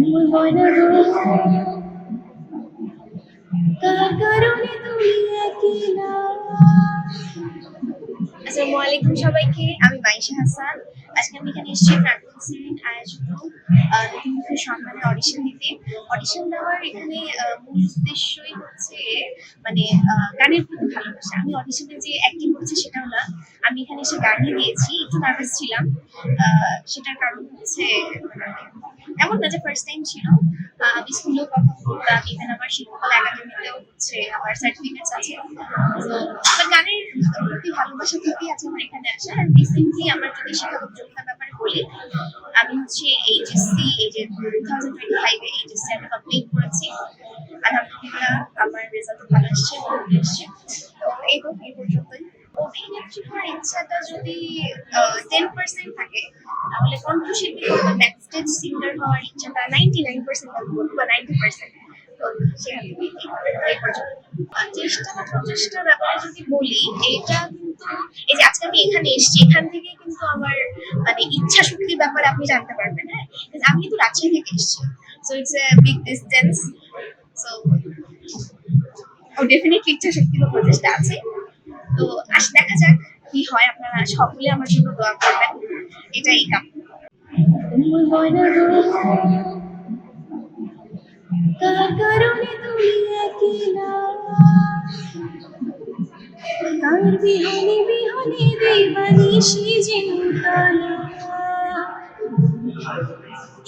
তুমি ময়না গো কার কারণে তুমি একই না আসসালামু আলাইকুম সবাইকে। আমি মাইশা হাসান। আজকে আমি এখানে এসেছি প্রাক্টিসের আয়োজিত আহ, নতুন অডিশন দিতে। অডিশন দেওয়ার এখানে মূল উদ্দেশ্যই হচ্ছে মানে গানের প্রতি ভালোবাসা। আমি অডিশনে যে অ্যাক্টিং করছি সেটাও না। আমি এখানে এসে গানই দিয়েছি একটু নার্ভাস ছিলাম। সেটার কারণ হচ্ছে মানে, এমন না যে ফার্স্ট টাইম ছিল। আমি স্কুলেও পারফর্ম করতাম ইভেন আমার শিল্পকলা একাডেমিতেও হচ্ছে আমার সার্টিফিকেটস আছে। তো গানের প্রতি ভালোবাসা থেকেই আছে আমার এখানে আসা আর রিসেন্টলি আমার যদি শিক্ষাগত যোগ্যতার ব্যাপারে বলি, আমি হচ্ছে এইচএসসি এই যে টু থাউজেন্ড টোয়েন্টি ফাইভে এইচএসসি আমি কমপ্লিট করেছি। আলহামদুলিল্লাহ আমার রেজাল্ট ভালো এসছে ভালো এসছে। তো এই তো এই পর্যন্তই অভিনেত্রী হওয়ার ইচ্ছাটা যদি টেন পার্সেন্ট থাকে, তাহলে কণ্ঠশিল্পী বা ব্যাক স্টেজ সিঙ্গার হওয়ার ইচ্ছাটা নাইনটি নাইন পার্সেন্ট আমি বা নাইনটি পার্সেন্ট তো প্রচেষ্টার ব্যাপারে যদি বলি এটা এই যে আজকে আমি এখানে এসেছি, এখান কিন্তু আমার মানে ইচ্ছা শক্তির ব্যাপারে আপনি জানতে পারবেন হ্যাঁ? আমি কিন্তু রাজশাহী থেকে এসেছি so it's a big distance so definitely ইচ্ছা শক্তি বা প্রচেষ্টা আছে। তো আস, দেখা যাক কি হয়। আপনারা সকলে আমার জন্য দোয়া করবেন। এটাই কার কারণে তুমি একই না বিহনে বিহনে দেবানিশি জিন্তালা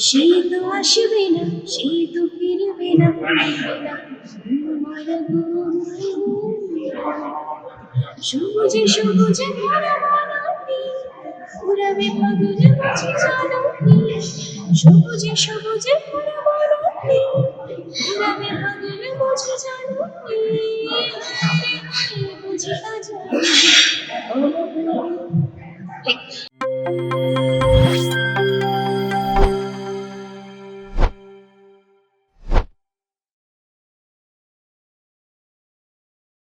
সে তো আসবে না, সে তো ফিরবে না। সবুজে সবুজে ভরা বনানি উড়াবে পাগলে বুঝি জানানি সবুজে সবুজে উড়াবে পাগলে বুঝি